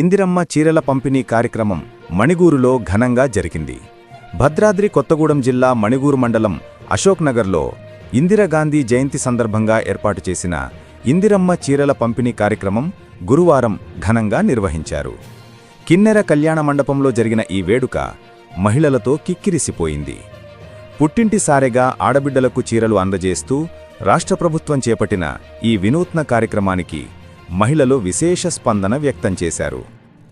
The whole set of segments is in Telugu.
ఇందిరమ్మ చీరల పంపిణీ కార్యక్రమం మణిగూరులో ఘనంగా జరిగింది. భద్రాద్రి కొత్తగూడెం జిల్లా మణిగూరు మండలం అశోక్నగర్లో ఇందిరాగాంధీ జయంతి సందర్భంగా ఏర్పాటు చేసిన ఇందిరమ్మ చీరల పంపిణీ కార్యక్రమం గురువారం ఘనంగా నిర్వహించారు. కిన్నెర కళ్యాణ మండపంలో జరిగిన ఈ వేడుక మహిళలతో కిక్కిరిసిపోయింది. పుట్టింటి సారెగా ఆడబిడ్డలకు చీరలు అందజేస్తూ రాష్ట్ర ప్రభుత్వం చేపట్టిన ఈ వినూత్న కార్యక్రమానికి మహిళలు విశేష స్పందన వ్యక్తం చేశారు.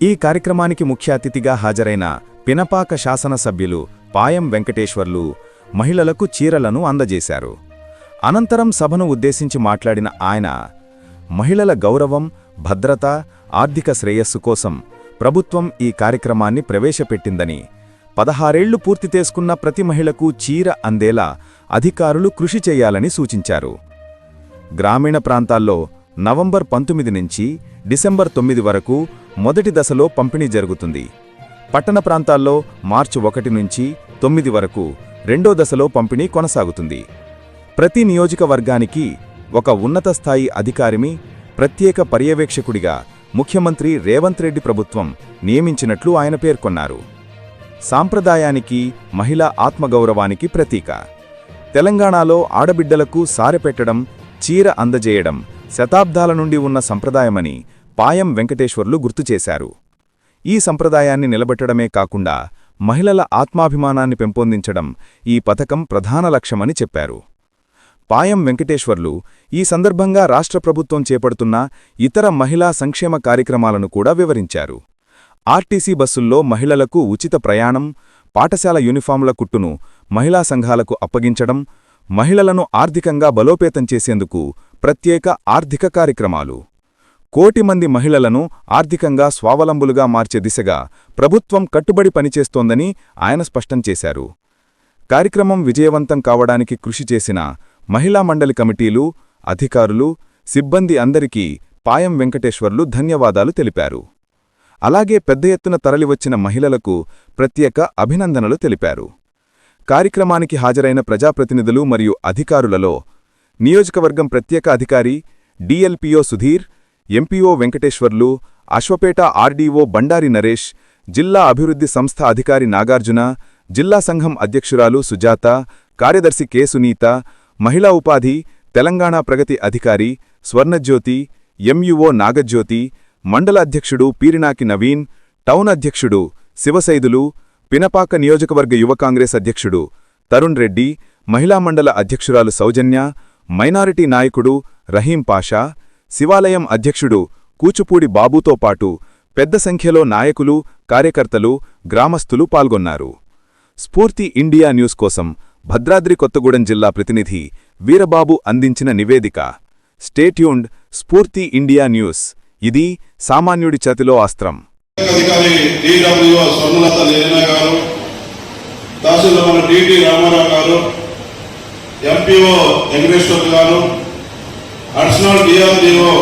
ఈ కార్యక్రమానికి ముఖ్య అతిథిగా హాజరైన పినపాక శాసనసభ్యులు పాయం వెంకటేశ్వర్లు మహిళలకు చీరలను అందజేశారు. అనంతరం సభను ఉద్దేశించి మాట్లాడిన ఆయన మహిళల గౌరవం భద్రత ఆర్థిక శ్రేయస్సు కోసం ప్రభుత్వం ఈ కార్యక్రమాన్ని ప్రవేశపెట్టిందని పదహారేళ్ళు పూర్తి చేసుకున్న ప్రతి మహిళకు చీర అందేలా అధికారులు కృషి చేయాలని సూచించారు. గ్రామీణ ప్రాంతాల్లో నవంబర్ పంతొమ్మిది నుంచి డిసెంబర్ తొమ్మిది వరకు మొదటి దశలో పంపిణీ జరుగుతుంది. పట్టణ ప్రాంతాల్లో మార్చి ఒకటి నుంచి తొమ్మిది వరకు రెండో దశలో పంపిణీ కొనసాగుతుంది. ప్రతి నియోజకవర్గానికి ఒక ఉన్నత స్థాయి అధికారిని ప్రత్యేక పర్యవేక్షకుడిగా ముఖ్యమంత్రి రేవంత్ రెడ్డి ప్రభుత్వం నియమించినట్లు ఆయన పేర్కొన్నారు. సాంప్రదాయానికి మహిళా ఆత్మగౌరవానికి ప్రతీక. తెలంగాణలో ఆడబిడ్డలకు సారెపెట్టడం చీర అందజేయడం శతాబ్దాల నుండి ఉన్న సంప్రదాయమని పాయం వెంకటేశ్వర్లు గుర్తుచేశారు ఈ సంప్రదాయాన్ని నిలబెట్టడమే కాకుండా మహిళల ఆత్మాభిమానాన్ని పెంపొందించడం ఈ పథకం ప్రధాన లక్ష్యమని చెప్పారు. పాయం వెంకటేశ్వర్లు ఈ సందర్భంగా రాష్ట్ర ప్రభుత్వం చేపడుతున్న ఇతర మహిళా సంక్షేమ కార్యక్రమాలను కూడా వివరించారు. ఆర్టీసీ బస్సుల్లో మహిళలకు ఉచిత ప్రయాణం పాఠశాల యూనిఫాంల కుట్టును మహిళా సంఘాలకు అప్పగించడం మహిళలను ఆర్థికంగా బలోపేతం చేసేందుకు ప్రత్యేక ఆర్థిక కార్యక్రమాలు. కోటి మంది మహిళలను ఆర్థికంగా స్వావలంబులుగా మార్చే దిశగా ప్రభుత్వం కట్టుబడి పనిచేస్తోందని ఆయన స్పష్టం చేశారు. కార్యక్రమం విజయవంతం కావడానికి కృషి చేసిన మహిళా మండలి కమిటీలు అధికారులు సిబ్బంది అందరికీ పాయం వెంకటేశ్వర్లు ధన్యవాదాలు తెలిపారు. అలాగే పెద్ద ఎత్తున తరలివచ్చిన మహిళలకు ప్రత్యేక అభినందనలు తెలిపారు. కార్యక్రమానికి హాజరైన ప్రజాప్రతినిధులు మరియు అధికారులలో నియోజకవర్గం ప్రత్యేక అధికారి DLPO Sudheer MPO Venkateswarlu Ashwapeta RDO Bandari Naresh జిల్లా అభివృద్ధి సంస్థ అధికారి నాగార్జున జిల్లా సంఘం అధ్యక్షురాలు సుజాత కార్యదర్శి కె సునీత మహిళా ఉపాధి తెలంగాణ ప్రగతి అధికారి స్వర్ణజ్యోతి ఎంయుఓ నాగజ్యోతి మండల అధ్యక్షుడు పీరినాకి నవీన్ టౌన్ అధ్యక్షుడు శివసైదులు పినపాక నియోజకవర్గ యువ కాంగ్రెస్ అధ్యక్షుడు తరుణ్ రెడ్డి మహిళా మండల అధ్యక్షురాలు సౌజన్య మైనారిటీ నాయకుడు రహీం పాషా శివాలయం అధ్యక్షుడు కూచుపూడి బాబుతో పాటు పెద్ద సంఖ్యలో నాయకులు కార్యకర్తలు గ్రామస్తులు పాల్గొన్నారు. స్ఫూర్తి ఇండియా న్యూస్ కోసం భద్రాద్రి కొత్తగూడెం జిల్లా ప్రతినిధి వీరబాబు అందించిన నివేదిక. స్టేట్యూండ్ స్ఫూర్తి ఇండియా న్యూస్. ఇది సామాన్యుడి చేతిలో అస్త్రం గారు తహసీల్దార్ మన డిటి రామారావు గారు ఎంపీఓ వెంకటేశ్వర్ గారు అడిషనల్ డిఆర్డిఓ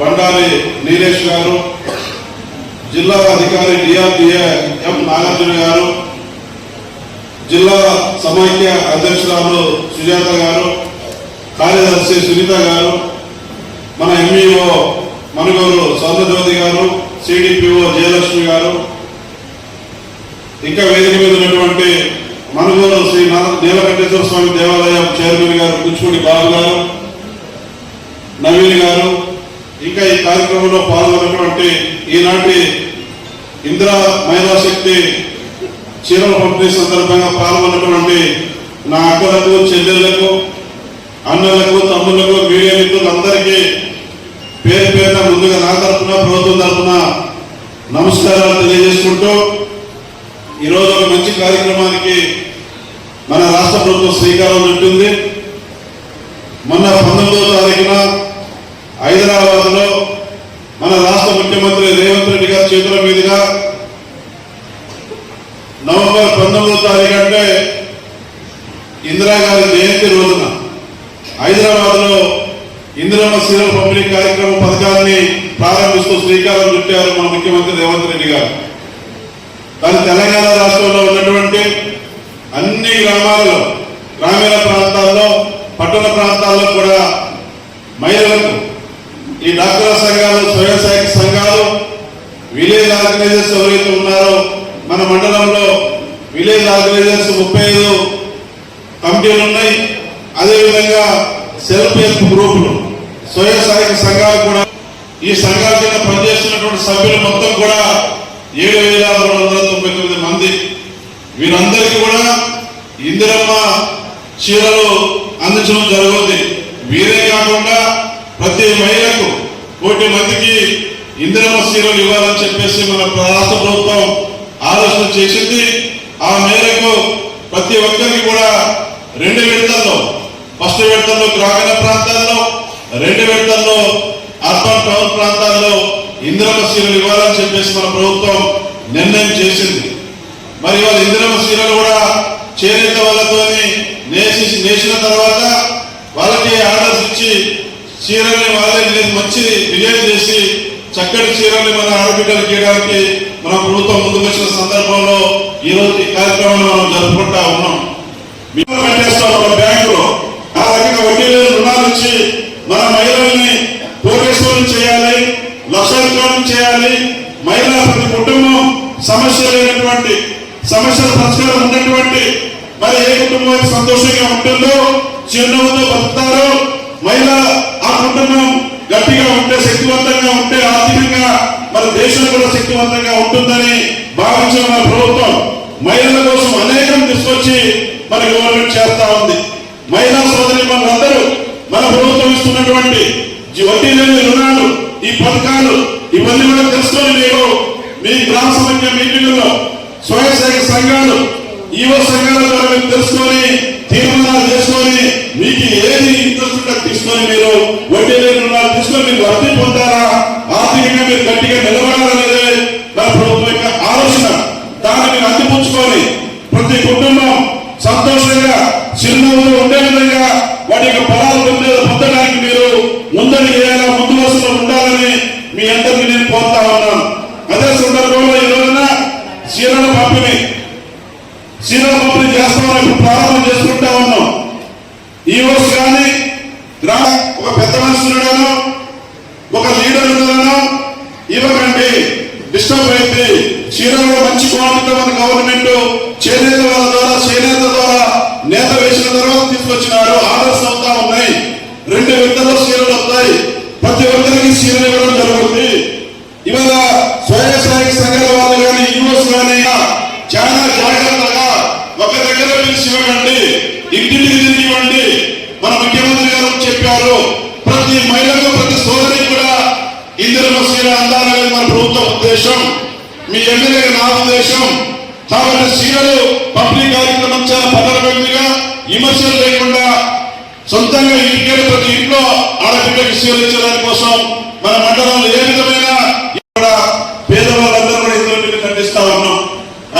బండారి నీలేష్ గారు జిల్లా అధికారి డిఆర్డిఏ ఎం నాగార్జున గారు జిల్లా సమైక్య అధ్యక్షురాలు సుజాత గారు కార్యదర్శి సునీత గారు మన ఎంఈఓ మనుగోరు సౌంద్రజ్యోతి గారు సిడిపిఓ జయలక్ష్మి గారు ఇంకా వేదిక మీద ఉన్నటువంటి మనుగోరు నీలకంఠేశ్వర స్వామి దేవాలయం చైర్మన్ గారు కూచిపూడి బాబు గారు నవీన్ గారు. ఇంకా ఈ కార్యక్రమంలో పాల్గొన్నటువంటి ఈనాటి ఇందిరా మహిళా శక్తి చీరల పంపిణీ సందర్భంగా పాల్గొన్నటువంటి నా అక్కలకు చెల్లెళ్ళకు అన్నలకు తమ్ముళ్ళకు మీడియా మిత్రులందరికీ పేరు పేరున ముందుగా నా తరఫున ప్రభుత్వం తరఫున నమస్కారాలు తెలియజేసుకుంటూ ఈరోజు ఒక మంచి కార్యక్రమానికి మన రాష్ట్ర ప్రభుత్వం శ్రీకారం చుట్టింది. మొన్న పంతొమ్మిదవ తారీఖున హైదరాబాద్లో మన రాష్ట్ర ముఖ్యమంత్రి రేవంత్ రెడ్డి గారి చేతుల మీదుగా నవంబర్ పంతొమ్మిదవ తారీఖు అంటే ఇందిరాగాంధీ జయంతి రోజున హైదరాబాద్లో ఇందిరమ్మ సీరల పంపిణీ కార్యక్రమ పథకాన్ని ప్రారంభిస్తూ శ్రీకారం చుట్టారు మన ముఖ్యమంత్రి రేవంత్ రెడ్డి గారు. కానీ తెలంగాణ రాష్ట్రంలో ఉన్న అన్ని గ్రామాలలో గ్రామీణ ప్రాంతాల్లో పట్టణ ప్రాంతాల్లో కూడా మహిళలకు ఈ డాక్టర్ సంఘాలు స్వయం సహాయక సంఘాలు వీళ్ళ ఆర్గనైజర్స్ ఎవరైతే ఉన్నారో మన మండలంలో విలేజ్ ఆర్గనైజర్స్ ముప్పై ఐదు కమిటీలు ఉన్నాయి. అదేవిధంగా సెల్ఫ్ హెల్ప్ గ్రూపులు స్వయం సహాయక సంఘాలు కూడా ఈ సంఘాల కింద పనిచేస్తున్నటువంటి సభ్యులు మొత్తం కూడా ఏడు వేల రెండు వందల తొంభై తొమ్మిది మంది. వీరందరికీ కూడా ఇందిరమ్మ చీరలు అందించడం జరుగుతుంది. వీరే కాకుండా ప్రతి మహిళకు కోటి మందికి ఇందిరమ్మ సీరలు ఇవ్వాలని చెప్పేసి మన రాష్ట్ర ప్రభుత్వం ఆలోచన చేసింది. ఆ మేరకు ప్రతి ఒక్కరికి కూడా రెండు విడతల్లో ఫస్ట్ విడతల్లో గ్రామీణ ప్రాంతాల్లో రెండు విడతల్లో అర్బన్ టౌన్ ప్రాంతాల్లో ఇందిరమ్మ సీరలు ఇవ్వాలని చెప్పేసి మన ప్రభుత్వం నిర్ణయం చేసింది. మరి వాళ్ళ ఇందిరమ్మ సీరలు కూడా చేనేత వాళ్ళతోని నేసి నేసిన తర్వాత వాళ్ళకి ఆర్డర్స్ ఇచ్చి చీరల్ని వాళ్ళే నేను మంచి డిజైన్ చేసి చక్కటి చీరల్ని మన ఆడబిడ్డలు చేయడానికి మన ప్రభుత్వం ముందుకు వచ్చిన సందర్భంలో ఈ రోజు ఈ కార్యక్రమాన్ని మనం జరుపుకుంటా ఉన్నాం. మేము పెట్టేస్తాం మన బ్యాంకులో ఆ రకంగా వడ్డీ లేని రుణాలు ఇచ్చి మన మహిళల్ని కోటేశ్వరం చేయాలి లక్షాధికారం చేయాలి మహిళా ప్రతి కుటుంబం సమస్య లేనటువంటి సమస్యల పరిష్కారం ఉన్నటువంటి మరి ఏ కుటుంబం సంతోషంగా ఉంటుందో చిరునవ్వుతో బతుకుతారో మహిళ ఆ కుటుంబం గట్టిగా ఉంటే శక్తివంతంగా ఉంటే ఆర్థికంగా మన దేశం కూడా శక్తివంతంగా ఉంటుందని భావించిన మన ప్రభుత్వం మహిళల కోసం అనేకం తీసుకొచ్చి మన గవర్నమెంట్ చేస్తా ఉంది. మహిళా సోదరి మనందరూ మన ప్రభుత్వం ఇస్తున్నటువంటి వడ్డీ లేని రుణాలు ఈ పథకాలు ఇవన్నీ కూడా తెలుసుకొని మీరు మీ గ్రామ సమైక్య మీటింగుల్లో స్వయం సేవక సంఘాలు ఈవో సంఘాల ద్వారా మీరు తెలుసుకొని తీర్మానాలు చేసుకొని మీకు ఏది ఇంట్రెస్ట్ తీసుకొని మీరు వడ్డీ లేని మీరు లబ్ధి పొందారా? ఆర్థికంగా మీరు గట్టిగా నిలబడాలనేదే నా ప్రభుత్వం యొక్క ఆలోచన. దాన్ని మీరు అందిపుచ్చుకోవాలి ప్రతి కుటుంబం సంతోషంగా చిరునవ్వులు ఉండే విధంగా వాటి యొక్క ఫలాలు పొందే పొందడానికి మీరు ముందని వేయాలా ముందు వరుసలో ఉండాలని మీ అందరినీ నేను కోరుతా ఉన్నాను అదే సందర్భంలో ఈ రోజున చీరల పంపిణీ చీరల పంపిణీ చేస్తామని ఇప్పుడు ప్రారంభం చేసుకుంటా ఉన్నాం ఈ రోజు కానీ గ్రామ ఒక పెద్ద మనిషి ఉండడాను ఒక లీడర్ ఉండడాను ఇవ్వకండి డిస్టర్బ్ అయింది చీరలో మంచి క్వాలిటీతో మన గవర్నమెంట్ చేనేత వాళ్ళ ద్వారా చేనేత ద్వారా నేత వేసిన తర్వాత తీసుకొచ్చినారు. ఆర్డర్స్ అవుతా ఉన్నాయి. రెండు విడతల్లో సీరలు వస్తాయి ప్రతి ఒక్కరికి సీరలు ఇవ్వడం జరుగుతుంది. ఇవాళ స్వయం సహాయక సంఘాల వాళ్ళు కానీ యూఎస్ కానీ చాలా జాగ్రత్తగా ఒక దగ్గర పిలిచి ఇవ్వండి. ఇంటింటికి తిరిగి ఇవ్వండి. మన ముఖ్యమంత్రి గారు చెప్పారు ప్రతి మహిళకు ప్రతి సోదరికి కూడా ఇందిరమ్మ చీర అందాలనేది మన ప్రభుత్వ ఉద్దేశం. మీ ఎమ్మెల్యే నా ఉద్దేశం. కాబట్టి సీరలు పబ్లిక్ విమర్శలు లేకుండా సొంతంగా ఇంటికి ప్రతి ఇంట్లో ఆడపిల్లకి చీరలు ఇచ్చేదాని కోసం మన మండలంలో ఏ విధమైన ఇక్కడ పేదవాళ్ళందరూ కూడా ఇందులో మీరు ఉన్నాం.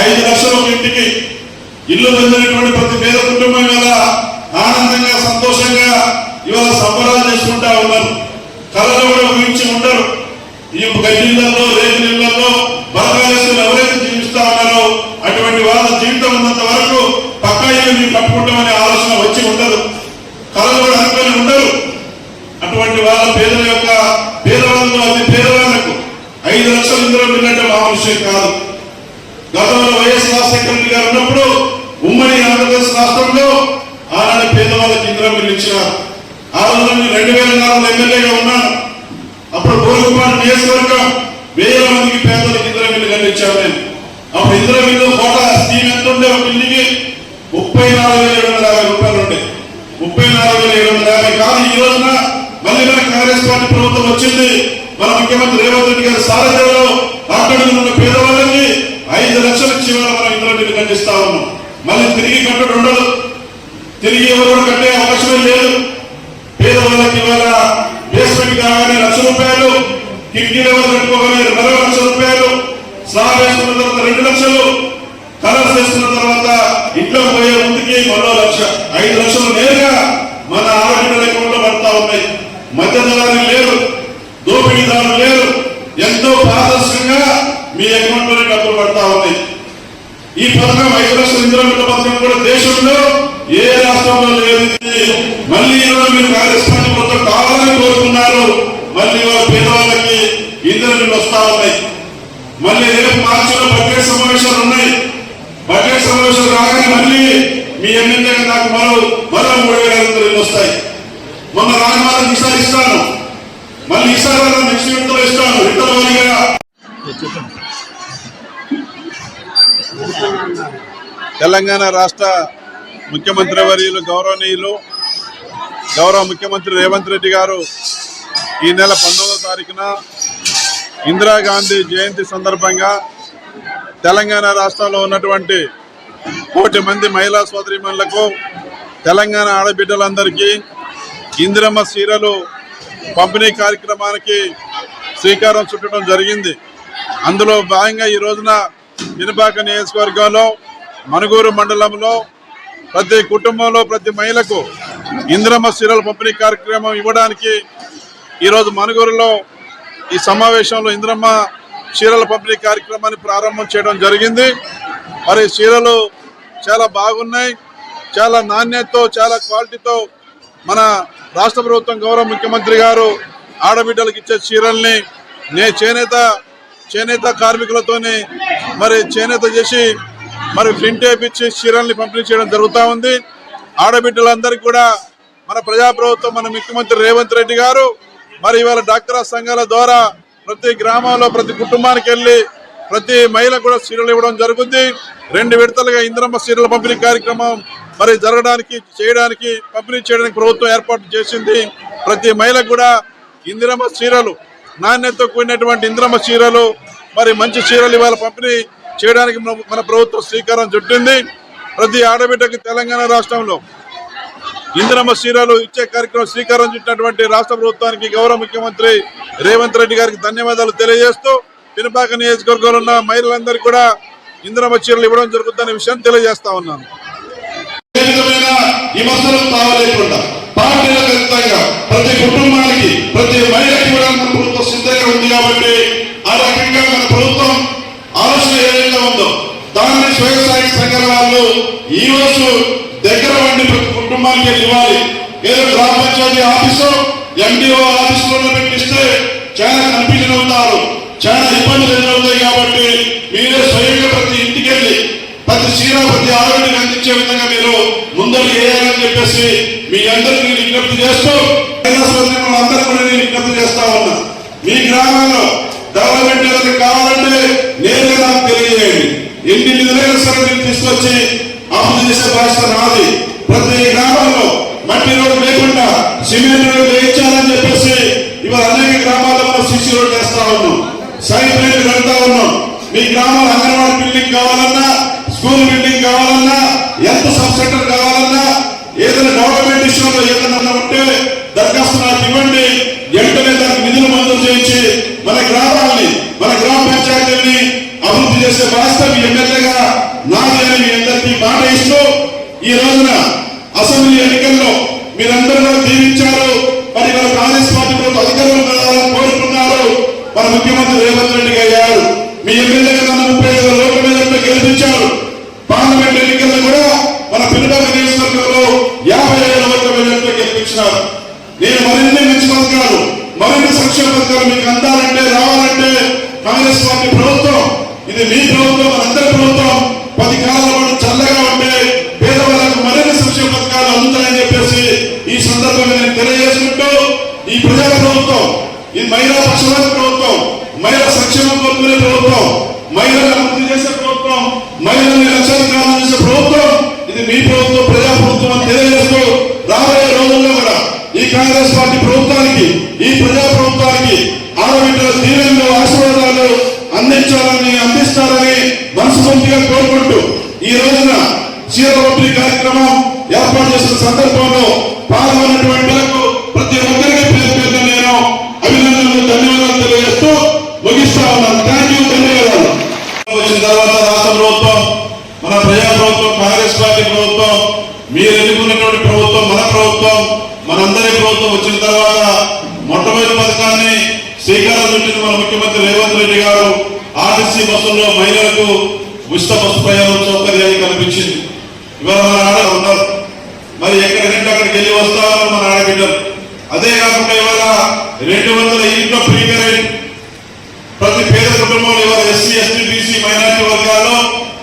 ఐదు లక్షల ఇంటికి ఇల్లు పొందినటువంటి ప్రతి పేద కుటుంబం మీద ఆనందంగా సంతోషంగా ఇవాళ సంబరాలు చేసుకుంటా ఉన్నారు. కళలో కూడా ఊహించి ఉండరు ఈ గడ్డిళ్ళలో రేగులలో బలగాలేసుకుని ఎవరైతే జీవిస్తా ఉన్నారో అటువంటి వాళ్ళ జీవితం ఉన్నంత వరకు పక్కా ఇల్లు మీరు కట్టుకుంటామనే ఆలోచన వచ్చి ఉండదు కళలు కూడా అనుకొని ఉండరు అటువంటి వాళ్ళ పేదల యొక్క పేదవాళ్ళలో అతి పేదవాళ్ళకు ఐదు లక్షలు ఇందులో మిల్లంటే మామూలు విషయం కాదు. గతంలో వైఎస్ రాజశేఖర రెడ్డి గారు ఉన్నప్పుడు ఉమ్మడి ఆంధ్రప్రదేశ్ రాష్ట్రంలో ఆనాడు పేదవాళ్ళకి ఇంద్రం మిల్లు ఇచ్చినారు ఆ రోజు నేను రెండు వేల నాలుగు ఎమ్మెల్యేగా ఉన్నాను. అప్పుడు గోరుకుమార్ నియోజకవర్గం వేల మందికి పేదలకు ఇందిరా మిల్లు కట్టించాను నేను. అప్పుడు ఇందిరా కోట స్కీమ్ ఎంత ఉండే? ఒక ఇల్లుకి ముప్పై నాలుగు వేల ఏడు వందల యాభై రూపాయలు ఉండే. ముప్పై నాలుగు వేల ఏడు వందల యాభై కాదు ఈ రోజున మళ్ళీ మన కాంగ్రెస్ పార్టీ ప్రభుత్వం వచ్చింది. మన ముఖ్యమంత్రి రేవంత్ రెడ్డి గారి సారథ్యంలో అక్కడ ఉన్న పేదవాళ్ళకి ఐదు లక్షల జీవాలు మనం ఇందులో మీరు కట్టిస్తా ఉన్నాం. మళ్ళీ తిరిగి కట్టడం ఉండదు. తిరిగి ఎవరు కట్టే అవకాశమే లేదు. పేదవాళ్ళకి ఇవాళ బేస్మెంట్ కాగానే లక్ష రూపాయలు కిటికీ లెవెల్ కట్టుకోగానే మరో లక్ష రూపాయలు. స్లాబ్ వేసుకున్న తర్వాత రెండు లక్షలు. కలర్స్ వేసుకున్న తర్వాత ఇంట్లో పోయే ముందుకి మరో లక్ష. ఐదు లక్షలు నేరుగా మన ఆరోగ్య అకౌంట్లో పడతా ఉన్నాయి. మధ్య లేరు దోపిడీదారులు లేరు ఎంతో పారదర్శకంగా మీ అకౌంట్లోనే డబ్బులు పడతా ఉన్నాయి ఈ పథకం ఐదు లక్షల ఇందులో పథకం కూడా దేశంలో ఏ రాష్ట్రంలో లేదు. మళ్ళీ ఈరోజు మీరు కాంగ్రెస్ పార్టీ ప్రభుత్వం కావాలని కోరుకున్నారు. మళ్ళీ వాళ్ళ పేదవాళ్ళకి ఇందులో వస్తా ఉన్నాయి. మళ్ళీ రేపు మార్చిలో బడ్జెట్ సమావేశాలు ఉన్నాయి. బడ్జెట్ సమావేశాలు రాగానే మళ్ళీ మీ ఎమ్మెల్యే నాకు మరో మరో మూడు వేల ఐదు వందలు వస్తాయి. మొన్న రాజమాలకు ఈసారి ఇస్తాను మళ్ళీ ఈసారి నెక్స్ట్ విడతలో ఇస్తాను విడతల తెలంగాణ రాష్ట్ర ముఖ్యమంత్రి వర్యులు గౌరవనీయులు గౌరవ ముఖ్యమంత్రి రేవంత్ రెడ్డి గారు ఈ నెల పంతొమ్మిదో తారీఖున ఇందిరాగాంధీ జయంతి సందర్భంగా తెలంగాణ రాష్ట్రంలో ఉన్నటువంటి కోటి మంది మహిళా సోదరిమణులకు తెలంగాణ ఆడబిడ్డలందరికీ ఇందిరమ్మ సీరలు పంపిణీ కార్యక్రమానికి శ్రీకారం చుట్టడం జరిగింది. అందులో భాగంగా ఈ రోజున వినుపాక నియోజకవర్గంలో మనుగూరు మండలంలో ప్రతి కుటుంబంలో ప్రతి మహిళకు ఇంద్రమ్మ చీరల పంపిణీ కార్యక్రమం ఇవ్వడానికి ఈరోజు మనుగూరులో ఈ సమావేశంలో ఇంద్రమ్మ చీరల పంపిణీ కార్యక్రమాన్ని ప్రారంభం చేయడం జరిగింది. మరి చీరలు చాలా బాగున్నాయి. చాలా నాణ్యతతో చాలా క్వాలిటీతో మన రాష్ట్ర ప్రభుత్వం గౌరవ ముఖ్యమంత్రి గారు ఆడబిడ్డలకు ఇచ్చే చీరల్ని నే చేనేత చేనేత కార్మికులతోని మరి చేనేత చేసి మరి ప్రింట్ వేయించి చీరల్ని పంపిణీ చేయడం జరుగుతూ ఉంది. ఆడబిడ్డలందరికీ కూడా మన ప్రజాప్రభుత్వం మన ముఖ్యమంత్రి రేవంత్ రెడ్డి గారు మరి ఇవాళ డాక్టర్ సంఘాల ద్వారా ప్రతి గ్రామంలో ప్రతి కుటుంబానికి వెళ్ళి ప్రతి మహిళ కూడా చీరలు ఇవ్వడం జరుగుతుంది రెండు విడతలుగా ఇంద్రమ్మ చీరల పంపిణీ కార్యక్రమం మరి జరగడానికి చేయడానికి పంపిణీ చేయడానికి ప్రభుత్వం ఏర్పాటు చేసింది. ప్రతి మహిళకు కూడా ఇందిరమ్మ చీరలు నాణ్యతతో కూడినటువంటి ఇంద్రమ్మ చీరలు మరి మంచి చీరలు ఇవాళ పంపిణీ చేయడానికి మన- మన ప్రభుత్వం శ్రీకారం చుట్టింది. ప్రతి ఆడబిడ్డకి తెలంగాణ రాష్ట్రంలో ఇందిరమ్మ చీరలు ఇచ్చే కార్యక్రమం శ్రీకారం చుట్టినటువంటి రాష్ట్ర ప్రభుత్వానికి గౌరవ ముఖ్యమంత్రి రేవంత్ రెడ్డి గారికి ధన్యవాదాలు తెలియజేస్తూ పినపాక నియోజకవర్గంలో ఉన్న మహిళలందరికీ కూడా ఇందిరమ్మ చీరలు ఇవ్వడం జరుగుతుందనే విషయం తెలియజేస్తా ఉన్నాను. విమర్శలు ప్రతి కుటుంబానికి పంచాయతీ ఆఫీసు ఎండిఓ ఆఫీసులో పెట్టిస్తే చాలా కన్ఫ్యూజన్ అవుతారు. చాలా ఇబ్బందులు ఎదురవుతాయి కాబట్టి మీరే స్వయంగా ప్రతి ఇంటికెళ్ళి ప్రతి చీర ప్రతి ఆరోగ్యం అందించే విధంగా మీరు ముందరు వేయాలని చెప్పేసి మీ అందరికీ విజ్ఞప్తి చేస్తూ అందరూ కూడా నేను విజ్ఞప్తి చేస్తా ఉన్నా. మీ గ్రామంలో డెవలప్మెంట్ ఏదైనా కావాలంటే నేరుగా నాకు తెలియజేయండి. ఎన్ని నిధులైనా సరే మీరు తీసుకొచ్చి అభివృద్ధి చేసే బాధ్యత నాది ప్రతి గ్రామంలో మట్టి రోడ్డు లేకుండా సిమెంట్ రోడ్డు వేయించాలని చెప్పేసి ఇవాళ అనేక గ్రామాల్లో మనం సిసి రోడ్డు వేస్తా ఉన్నాం. సైడ్ లైన్ వెళ్తా ఉన్నాం. మీ గ్రామంలో అంగన్వాడీ బిల్డింగ్ కావాలన్నా స్కూల్ బిల్డింగ్ కావాలన్నా ఎంత సబ్ సెంటర్ కావాలన్నా ఏదైనా గవర్నమెంట్ విషయంలో ఏదైనా ఉంటే దరఖాస్తు నాకు ఇవ్వండి. వెంటనే దానికి నిధులు మంజూరు చేయించి మన గ్రామాల్ని మన గ్రామ పంచాయతీని అభివృద్ధి చేసే బాధ్యత మీ ఎమ్మెల్యేగా నాది అని మీ అందరికీ మాట ఇస్తూ ఈ రోజున అసెంబ్లీ ఎన్నికల్లో మీరందరూ కూడా దీవించారు. మరి మన కాంగ్రెస్ పార్టీ ప్రభుత్వం అధికారంలో కోరుకున్నారు మన ముఖ్యమంత్రి రేవంత్ రెడ్డి అయ్యారు మీ ఎమ్మెల్యే నన్ను ముప్పై ఐదు వేల ఓట్ల మీద గెలిపించారు. పార్లమెంట్ ఎన్నికల్లో కూడా మన పిల్లల నియోజకవర్గంలో యాభై వేల ఓట్ల మీద గెలిపించినారు. నేను మరిన్ని మంచి పథకాలు మరిన్ని సంక్షేమ పథకాలు మీకు అందాలంటే రావాలంటే కాంగ్రెస్ పార్టీ ప్రభుత్వం ఇది మీ ప్రభుత్వం మనందరి ప్రభుత్వం పది కాలంలో ఇది మహిళా పక్షమైన ప్రభుత్వం మహిళా సంక్షేమం కోరుకునే ప్రభుత్వం మహిళలను అభివృద్ధి చేసే ప్రభుత్వం మహిళల్ని లక్ష్యాధికారం చేసే ప్రభుత్వం ఇది మీ ప్రభుత్వం ప్రజా ప్రభుత్వం అని తెలియజేస్తూ రాబోయే రోజుల్లో కూడా ఈ కాంగ్రెస్ పార్టీ ప్రభుత్వానికి ఈ ప్రజా ప్రభుత్వానికి ఆడబిడ్డల దీవెనలు ఆశీర్వాదాలు అందించాలని అందిస్తారని మనస్ఫూర్తిగా కోరుకుంటూ ఈ రోజున చీర కార్యక్రమం ఏర్పాటు చేసిన సందర్భంలో పాల్గొన్నటువంటి ముఖ్యమంత్రి రేవంత్ రెడ్డి గారు ఆర్టీసీ బస్సుల్లో మహిళలకు ఉచిత బస్సు ప్రయాణం సౌకర్యాన్ని కల్పించింది. ఇవాళ మన ఆడ ఉన్నారు. మరి ఎక్కడికంటే అక్కడికి వెళ్ళి వస్తామని మన ఆడబిడ్డలు అదే కాకుండా ఇవాళ రెండు వందల ఇంట్లో ప్రీపెయిడ్ ప్రతి పేద కుటుంబంలో ఇవాళ ఎస్సీ ఎస్టీ బీసీ మైనారిటీ వర్గాల్లో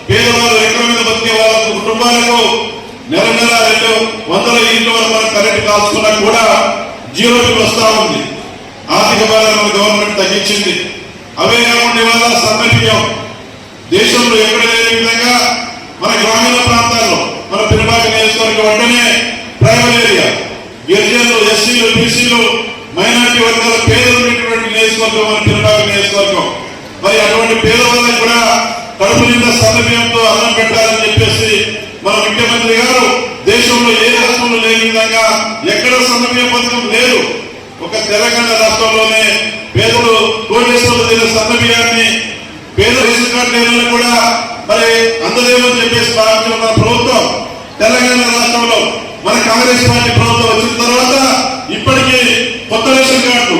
పేదవాళ్ళు రెక్కల మీద బతికే వాళ్ళ కుటుంబాలకు నెల నెల రెండు వందల ఇంట్లో మనం కరెంట్ కాల్చుకున్నా కూడా జీరోకి వస్తా ఉంది. ఆర్థిక భారాన్ని మన గవర్నమెంట్ తగ్గించింది. అవే కాకుండా ఇవాళ సన్నబియ్యం దేశంలో ఎక్కడ లేని విధంగా మన గ్రామీణ ప్రాంతాల్లో మన పినపాక నియోజకవర్గం వెంటనే ట్రైబల్ ఏరియా గిరిజనులు ఎస్సీలు బీసీలు మైనార్టీ వర్గాల పేదలు ఉన్నటువంటి నియోజకవర్గం మన పినపాక నియోజకవర్గం. మరి అటువంటి పేదవాళ్ళకి కూడా కడుపు నిండా సన్నబియ్యంతో అన్నం పెట్టాలని చెప్పేసి మన ముఖ్యమంత్రి గారు దేశంలో ఏ రాష్ట్రంలో లేని విధంగా ఎక్కడ సన్నబియ్యం పథకం లేదు. ఒక తెలంగాణ రాష్ట్రంలోనే పేదలు కోటేశ్వరులు తినే సన్నబియ్యాన్ని పేద రేషన్ కార్డు కూడా మరి అందదేమని చెప్పేసి భావించిన ప్రభుత్వం తెలంగాణ రాష్ట్రంలో మన కాంగ్రెస్ పార్టీ ప్రభుత్వం వచ్చిన తర్వాత ఇప్పటికీ కొత్త రేషన్ కార్డు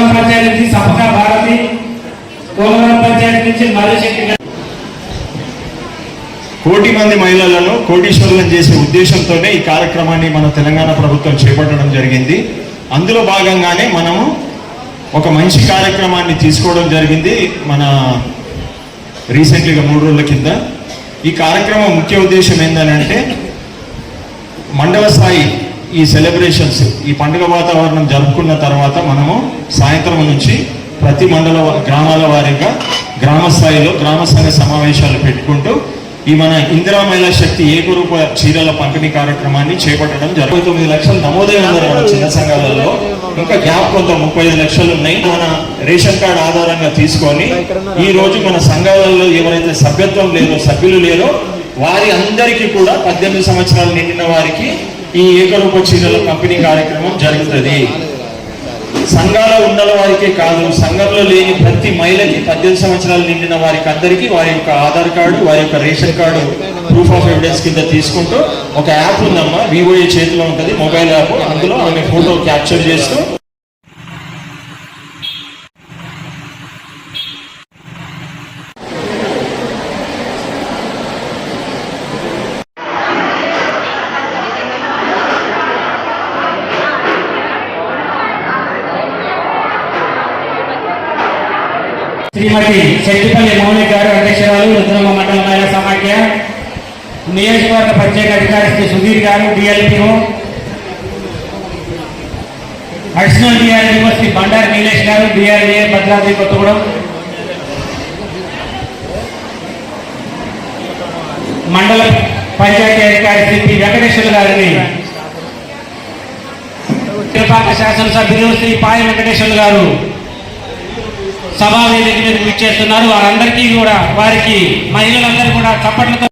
కోలవరం పంచాయతీ నుంచి సపకా భారతి కోలవరం పంచాయతీ నుంచి మర్రిశెట్టి కోటి మంది మహిళలను కోటీశ్వరులను చేసే ఉద్దేశంతోనే ఈ కార్యక్రమాన్ని మన తెలంగాణ ప్రభుత్వం చేపట్టడం జరిగింది. అందులో భాగంగానే మనము ఒక మంచి కార్యక్రమాన్ని తీసుకోవడం జరిగింది మన రీసెంట్లీగా మూడు రోజుల కింద. ఈ కార్యక్రమం ముఖ్య ఉద్దేశం ఏంటంటే మండల స్థాయి ఈ సెలబ్రేషన్స్ ఈ పండుగ వాతావరణం జరుపుకున్న తర్వాత మనము సాయంత్రం నుంచి ప్రతి మండల గ్రామాల వారీగా గ్రామ స్థాయిలో గ్రామ సమావేశాలు పెట్టుకుంటూ ఈ మన ఇందిరా మహిళా శక్తి ఏకరూప చీరల పంపిణీ కార్యక్రమాన్ని చేపట్టడం జరుగుతుంది తొమ్మిది లక్షలు నమోదై ఉన్నారు మన చిన్న సంఘాలలో. ఇంకా గ్యాప్ కొంత ముప్పై ఐదు లక్షలు ఉన్నాయి. మన రేషన్ కార్డు ఆధారంగా తీసుకొని ఈ రోజు మన సంఘాలలో ఎవరైతే సభ్యత్వం లేదో సభ్యులు లేరో వారి అందరికీ కూడా పద్దెనిమిది సంవత్సరాలు నిండిన వారికి ఈ ఏకరూప చీరల పంపిణీ కార్యక్రమం జరుగుతుంది. సంఘాల ఉన్న వారికే కాదు సంఘంలో లేని ప్రతి మహిళకి పద్దెనిమిది సంవత్సరాలు నిండిన వారికి అందరికీ వారి యొక్క ఆధార్ కార్డు వారి యొక్క ration card proof of evidence కింద తీసుకుంటూ ఒక యాప్ ఉందమ్మా. వివోఏ చేతిలో ఉంటుంది మొబైల్ యాప్ అందులో ఆమె ఫోటో క్యాప్చర్ చేస్తూ శ్రీమతి శక్తిపల్లి మౌని గారు అధ్యక్షురాలు రుద్రమ్మ మండల మహిళా సమాఖ్య నియోజకవర్గ ప్రత్యేక అధికారి Shri Sudheer garu DLPO additional DRDO Shri Bandaru Neelesh garu DRDA Bhadradri Kothagudem. మండల పంచాయతీ అధికారి శ్రీ పి వెంకటేశ్వర గారిని శాసనసభ్యులు శ్రీ పాయ వెంకటేశ్వర గారు సభా వేదిక మీద విచ్చేస్తున్నారు. వారందరికీ కూడా వారికి మహిళలందరూ కూడా చప్పట్లతో